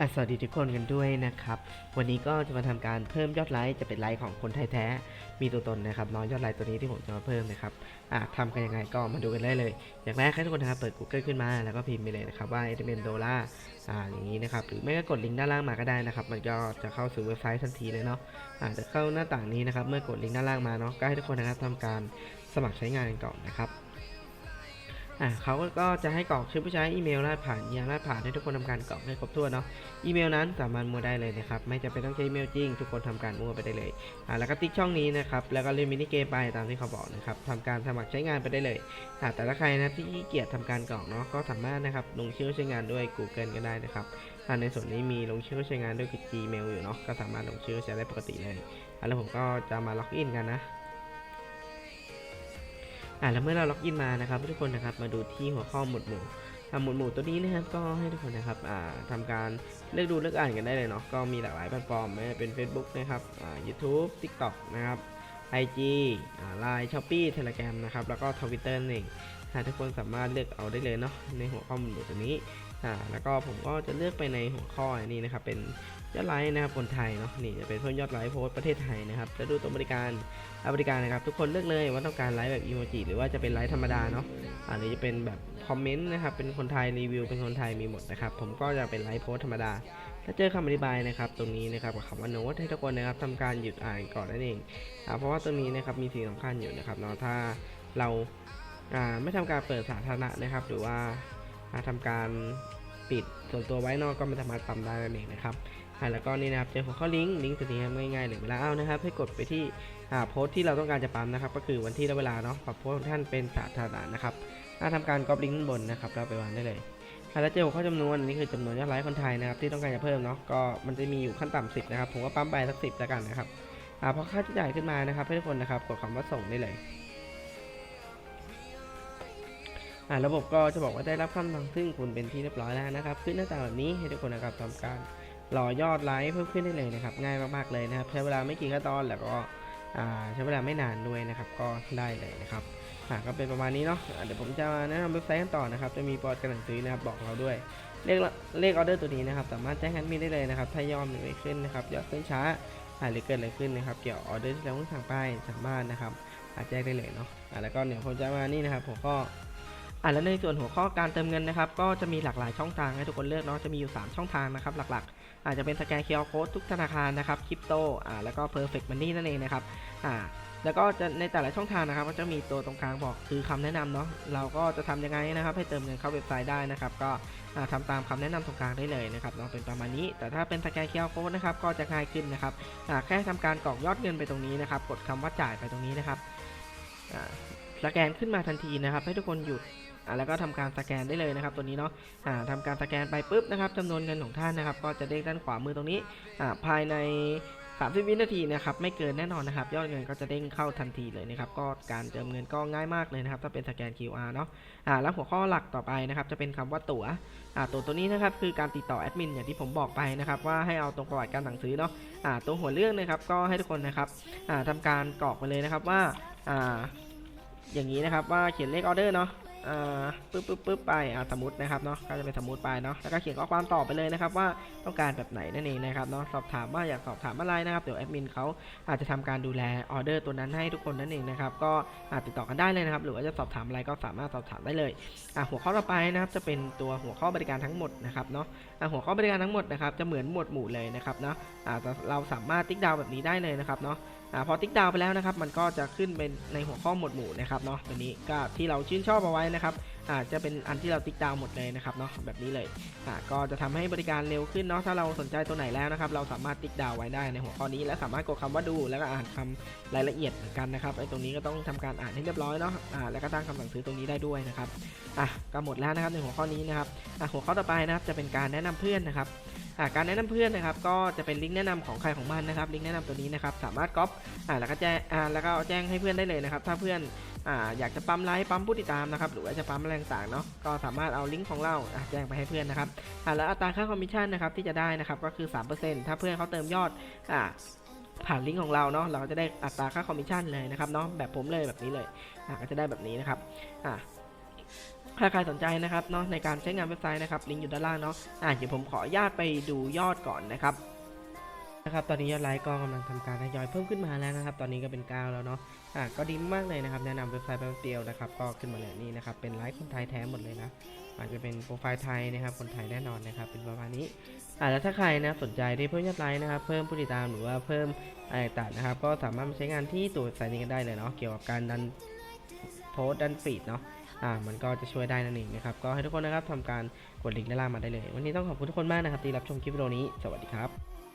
อะสวัสดีทุกคนกันด้วยนะครับ วันนี้ก็จะมาทำการเพิ่มยอดไลค์จะเป็นไลค์ของคนไทยแท้ มีตัวตนนะครับน้อยยอดไลค์ตัวนี้ที่ผมจะมาเพิ่มนะครับอะทำกันยังไงก็มาดูกันได้เลย อย่างแรกให้ทุกคนนะครับเปิด Google ขึ้นมาแล้วก็พิมพ์ไปเลยนะครับว่า e d m e n d o l a อ่าอย่างนี้นะครับหรือไม่ก็กดลิงก์ด้านล่างมาก็ได้นะครับ มันก็จะเข้าสู่เว็บไซต์ทันทีเลยเนาะอ่าจะเข้าหน้าต่างนี้นะครับเมื่อกดลิงก์ด้านล่างมาเนาะก็ให้ทุกคนนะครับทำการสมัครใช้งานกันก่อนนะครับ อ่าเขาก็จะให้กรอกชื่อผู้ใช้อีเมลรหัสผ่านยารหัสผ่านให้ทุกคนทำการกรอกให้ครบถ้วนเนาะอีเมลนั้นสามารถมั่วได้เลยนะครับไม่จำเป็นต้องใช้อีเมลจริง ทุกคนทำการมั่วไปได้เลยอ่าแล้วก็ติ๊กช่องนี้นะครับแล้วก็เล่นมินิเกมไปตามที่เขาบอกนะครับทำการสมัครใช้งานไปได้เลยอ่าแต่ถ้าใครนะที่ขี้เกียจทำการกรอกเนาะก็สามารถนะครับลงชื่อใช้งานด้วย Google ก็ได้นะครับอ่าในส่วนนี้มีลงชื่อใช้งานด้วย Gmail อยู่เนาะก็สามารถลงชื่อใช้ได้ปกติเลยอ่าแล้วผมก็จะมาล็อกอินกันนะ อ่าแล้วเมื่อเราล็อกอินมานะครับทุกคนนะครับมาดูที่หัวข้อหมวดหมู่ทำหมวดหมู่ตัวนี้นะครับก็ให้ทุกคนนะครับอ่าทำการเลือกดูเลือกอ่านกันได้เลยเนาะก็มีหลากหลายแพลตฟอร์มไม่ว่าเป็น Facebook นะครับอ่า YouTube TikTok นะครับ IG อ่า Line Shopee Telegram นะครับแล้วก็ Twitter นั่นเอง ทุกคนสามารถเลือกเอาได้เลยเนาะในหัวข้อมวดหมู่ตัวนี้อ่าแล้วก็ผมก็จะเลือกไปในหัวข้อนี้นะครับเป็นยอดไลค์นะครับคนไทยเนาะนี่จะเป็นเพิ่มยอดไลค์โพสต์ประเทศไทยนะครับแล้วดูตัวบริการอาบริการนะครับ ทุกคนเลือกเลยว่าต้องการไลฟ์แบบอีโมจิหรือว่าจะเป็นไลฟ์ธรรมดาเนาะอ่าหรือจะเป็นแบบคอมเมนต์นะครับเป็นคนไทยรีวิวเป็นคนไทยมีหมดนะครับผมก็จะเป็นไลฟ์โพสต์ธรรมดา ถ้าเจอคำอธิบายนะครับตรงนี้นะครับกับคำว่าโน้ตให้ทุกคนนะครับทำการหยุดอ่านก่อนนั่นเองอ่าเพราะว่าตรงนี้นะครับมีสิ่งสำคัญอยู่นะครับเนาะถ้าเรา ไม่ทำการเปิดสาธารณะนะครับ หรือว่าอ่าทำการปิดส่วนตัวไว้นอกก็ไม่สามารถปั๊มได้นั่นเองนะครับแล้วก็นี่นะครับเจอหัวข้อลิงก์ลิงก์ตัวนี้ง่ายๆเลยเวลาเอานะครับ ให้กดไปที่โพสต์ที่เราต้องการจะปั๊มนะครับ ก็คือวันที่และเวลาเนาะปรับโพสต์ของท่านเป็นสาธารณะนะครับถ้าทำการก๊อปลิงก์บนนะครับเราไปวางได้เลยแล้วเจอหัวข้อจำนวนอันนี้คือจำนวนยอดไลค์คนไทยนะครับที่ต้องการจะเพิ่มเนาะก็มันจะมีอยู่ขั้นต่ำสิบนะครับผมก็ปั๊มไปสักสิบแล้วกันนะครับอ่าพอค่าใช้จ่ายขึ้นมานะครับให้ทุกคนนะครับกดคำว่าส่งได้เลย อ่าระบบก็จะบอกว่าได้รับคำสั่งซึ่งคุณเป็นที่เรียบร้อยแล้วนะครับ ขึ้นหน้าตาแบบนี้ให้ทุกคนนะครับทำการรอยอดไลค์เพิ่มขึ้นได้เลยนะครับ ง่ายมากๆเลยนะครับ ใช้เวลาไม่กี่ขั้นตอนแล้วก็อ่าใช้เวลาไม่นานด้วยนะครับ ก็ได้เลยนะครับอ่าก็เป็นประมาณนี้เนาะอ่าเดี๋ยวผมจะมาแนะนำเว็บไซต์กันต่อนะครับ จะมีปอดการหนังสือนะครับบอกเราด้วยเลขเลขออเดอร์ตัวนี้นะครับ สามารถแจ้งแอดมินได้เลยนะครับ ถ้ายอดมันไม่ขึ้นนะครับยอดขึ้นช้าอ่าหรือเกิดอะไรขึ้นนะครับ เกี่ยวออเดอร์ที่เราเพิ่งสั่งไปสามารถนะครับแจ้งได้เลยเนาะอ่าแล้วก็เดี๋ยวผมจะมานี่นะครับผมก็ อ่าแล้วในส่วนหัวข้อการเติมเงินนะครับ ก็จะมีหลากหลายช่องทางให้ทุกคนเลือกเนาะจะมีอยู่ 3 ช่องทางนะครับ หลักๆ อาจจะเป็นสแกนเคอร์โค้ดทุกธนาคารนะครับคริปโตอ่าแล้วก็ Perfect Money นั่นเองนะครับอ่าแล้วก็จะในแต่ละช่องทางนะครับ ก็จะมีตัวตรงกลางบอกคือคำแนะนำเนาะเราก็จะทำยังไงนะครับ ให้เติมเงินเข้าเว็บไซต์ได้นะครับ ก็อ่าทำตามคำแนะนำตรงกลางได้เลยนะครับเนาะเป็นประมาณนี้ แต่ถ้าเป็นสแกนเคอร์โค้ดนะครับก็จะง่ายขึ้นนะครับอ่าแค่ทำการกรอกยอดเงินไปตรงนี้นะครับ กดคำว่าจ่ายไปตรงนี้นะครับอ่าสแกนขึ้นมาทันทีนะครับ ให้ทุกคนหยุด อ่าแล้วก็ทำการสแกนได้เลยนะครับตัวนี้เนาะอ่าทำการสแกนไปปุ๊บนะครับจำนวนเงินของท่านนะครับ ก็จะเด้งด้านขวามือตรงนี้อ่าภายใน30วินาทีนะครับไม่เกินแน่นอนนะครับ ยอดเงินก็จะเด้งเข้าทันทีเลยนะครับ ก็การเติมเงินก็ง่ายมากเลยนะครับ ถ้าเป็นสแกน QR เนาะอ่าแล้วหัวข้อหลักต่อไปนะครับ จะเป็นคำว่าตั๋วอ่าตั๋วตัวนี้นะครับคือการติดต่อแอดมินอย่างที่ผมบอกไปนะครับ ว่าให้เอาตรงประวัติการสั่งซื้อเนาะอ่าตัวหัวเรื่องนะครับ ก็ให้ทุกคนนะครับอ่าทำการกรอกไปเลยนะครับว่าอ่าอย่างนี้นะครับว่าเขียนเลขออเดอร์เนาะ อ่าปึ๊บปึ๊บปึ๊บไปอ่าสมมตินะครับเนาะก็จะเป็นสมมติไปเนาะแล้วก็เขียนข้อความตอบไปเลยนะครับว่าต้องการแบบไหนนั่นเองนะครับเนาะสอบถามว่าอยากสอบถามอะไรนะครับเดี๋ยวแอดมินเขาอาจจะทำการดูแลออเดอร์ตัวนั้นให้ทุกคนนั่นเองนะครับก็อาจติดต่อกันได้เลยนะครับ หรือว่าจะสอบถามอะไรก็สามารถสอบถามได้เลยอะหัวข้อต่อไปนะครับจะเป็นตัวหัวข้อบริการทั้งหมดนะครับเนาะอะหัวข้อบริการทั้งหมดนะครับจะเหมือนหมวดหมู่เลยนะครับเนาะอ่าเราสามารถติ๊กดาวแบบนี้ได้เลยนะครับเนาะอพอติ๊กดาวไปแล้วนะครับ มันก็จะขึ้นเป็นในหัวข้อหมวดหมู่นะครับเนาะตัวนี้ก็ที่เราชื่นชอบเอาไว้นะครับอาจะเป็นอันที่เราติ๊กดาวหมดเลยนะครับเนาะแบบนี้เลยอ่าก็จะทำให้บริการเร็วขึ้นเนาะถ้าเราสนใจตัวไหนแล้วนะครับ เราสามารถติ๊กดาวไว้ได้ในหัวข้อนี้ และสามารถกดคำว่าดูแล้วก็อ่านคำรายละเอียดเหมือนกันนะครับไอ้ตรงนี้ก็ต้องทำการอ่านให้เรียบร้อยเนาะอ่าแล้วก็ตั้งคำสั่งซื้อตรงนี้ได้ด้วยนะครับอะก็หมดแล้วนะครับในหัวข้อนี้นะครับอะหัวข้อต่อไปนะครับจะเป็นการแนะนำเพื่อนนะครับ การแนะนำเพื่อนนะครับก็จะเป็นลิงก์แนะนำของใครของมันนะครับลิงก์แนะนำตัวนี้นะครับสามารถก๊อปแล้วก็แจ้งแล้วก็แจ้งให้เพื่อนได้เลยนะครับถ้าเพื่อนออยากจะปั๊มไลค์ปั๊มผู้ติดตามนะครับหรือว่าจะปั๊มอะไรต่างๆเนาะก็สามารถเอาลิงก์ของเราแจ้งไปให้เพื่อนนะครับแล้วอัตราค่าคอมมิชชั่นนะครับที่จะได้นะครับก็คือ 3%ถ้าเพื่อนเขาเติมยอดอผ่านลิงก์ของเราเนาะเราก็จะได้อัตราค่าคอมมิชชั่นเลยนะครับเนาะแบบผมเลยแบบนี้เลยก็จะได้แบบนี้นะครับอ่า ถ้าใครสนใจนะครับเนาะในการใช้งานเว็บไซต์นะครับลิงก์อยู่ด้านล่างเนาะอะเดี๋ยวผมขออนุญาตไปดูยอดก่อนนะครับนะครับตอนนี้ยอดไลค์ก็กำลังทำการทยอยเพิ่มขึ้นมาแล้วนะครับ ตอนนี้ก็เป็น 9 แล้วเนาะอะก็ดีมากเลยนะครับ แนะนำเว็บไซต์แป๊บเดียวนะครับ ก็ขึ้นมาเลยนี่นะครับ เป็นไลค์คนไทยแท้หมดเลยนะ อาจจะเป็นโปรไฟล์ไทยนะครับ คนไทยแน่นอนนะครับ เป็นประมาณนี้อ่าแล้วถ้าใครนะสนใจที่เพิ่มยอดไลค์นะครับ เพิ่มผู้ติดตามหรือว่าเพิ่มอะไรต่างนะครับ ก็สามารถมาใช้งานที่ตัวเว็บไซต์นี้กันได้เลยเนาะ เกี่ยวกับการดันโพสต์ดันฟีดเนาะ อ่ามันก็จะช่วยได้นั่นเองนะครับ ก็ให้ทุกคนนะครับทำการกดลิงก์ด้านล่างมาได้เลย วันนี้ต้องขอบคุณทุกคนมากนะครับที่รับชมคลิปวิดีโอนี้ สวัสดีครับ